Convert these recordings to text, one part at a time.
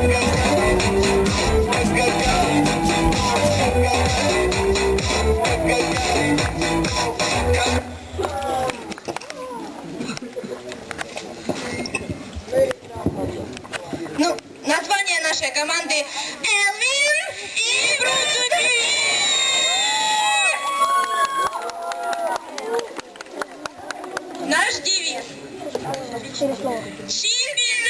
Ну, название нашей команды Элвин и Брутуди. Наш девиз. Чемпионат.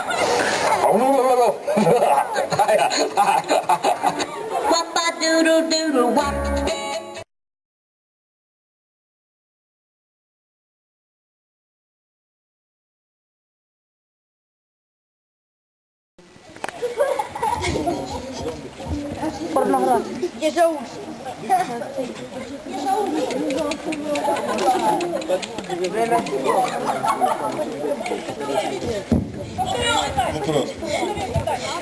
wop a doodle doodle wop. بالنهار يزوج Вопрос.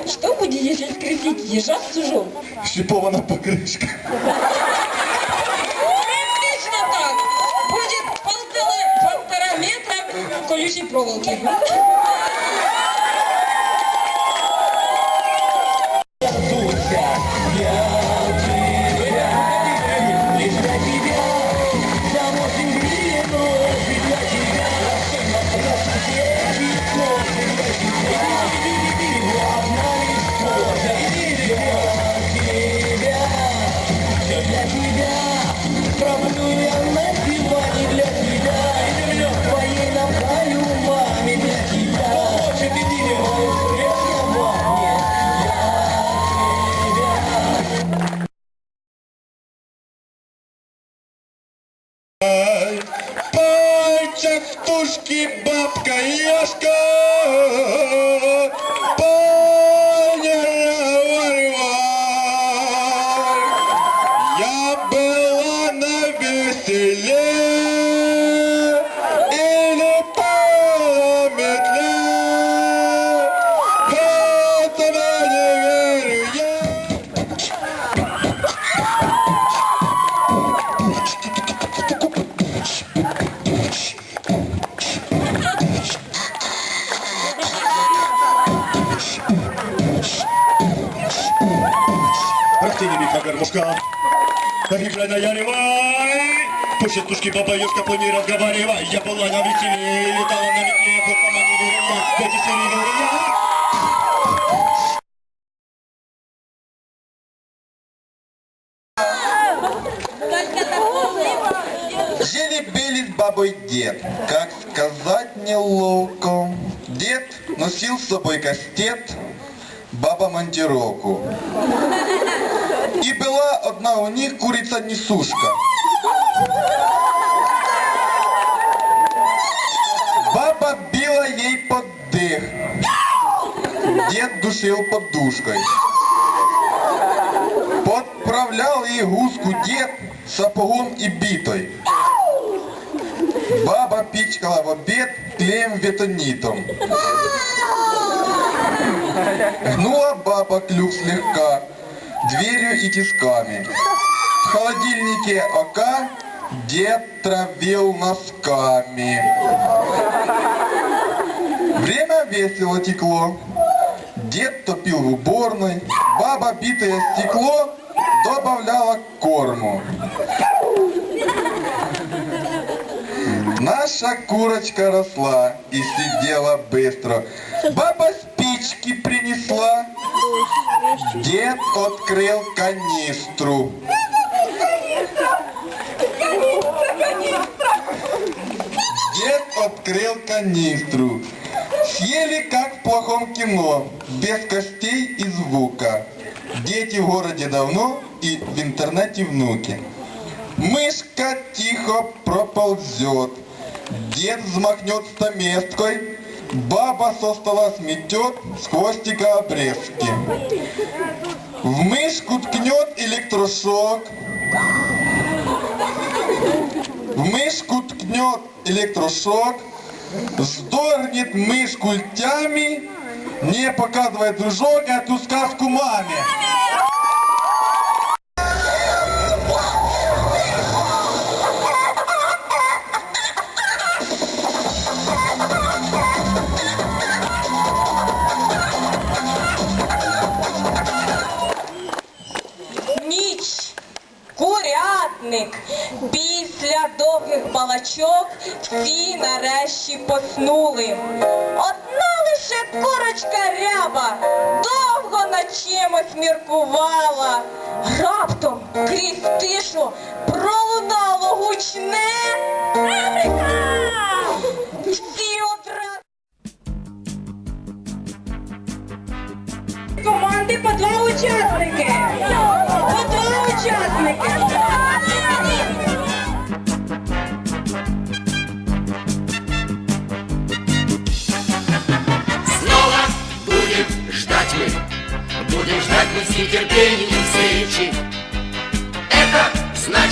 Что будет, если скрестить ежа с сужом? Шипована покрышка. Отлично так! Будет полтора, полтора метра колючей проволоки. Тушке бабка Яшка поняла варвар. Я была на веселе миха гармошка, погибла на Яревай. Пусть тушки баба Ёшка, не разговаривай. Я была на веселе, летала на метле, хоть сама не верила. Эти серии говорила. Бабой дед, как сказать неловко. Дед носил с собой кастет, баба мантировку. И была одна у них курица-несушка. Баба била ей под дых. Дед душил подушкой. Подправлял ей гуску дед сапогом и битой. Баба пичкала в обед клеем ветонитом. Гнула баба клюв слегка, дверью и тисками. В холодильнике ока дед травил носками. Время весело текло. Дед топил в уборной, баба битое стекло добавляла к корму. Наша курочка росла и сидела быстро. Баба спички принесла. Дед открыл канистру. Дед открыл канистру. Съели как в плохом кино, без костей и звука. Дети в городе давно и в интернете внуки. Мышка тихо проползет, дед взмахнет стаместкой, баба со стола сметет с хвостика обрезки. В мышку ткнет электрошок, в мышку ткнет электрошок, сдорнет мышь культями, не показывай дружок эту сказку маме. Ніч П'ятник. Після довгих балачок всі нарешті поснули. Одна лише курочка ряба довго над чимось міркувала. Раптом крізь тишу пролунало гучне. Нетерпением встречи. Это значит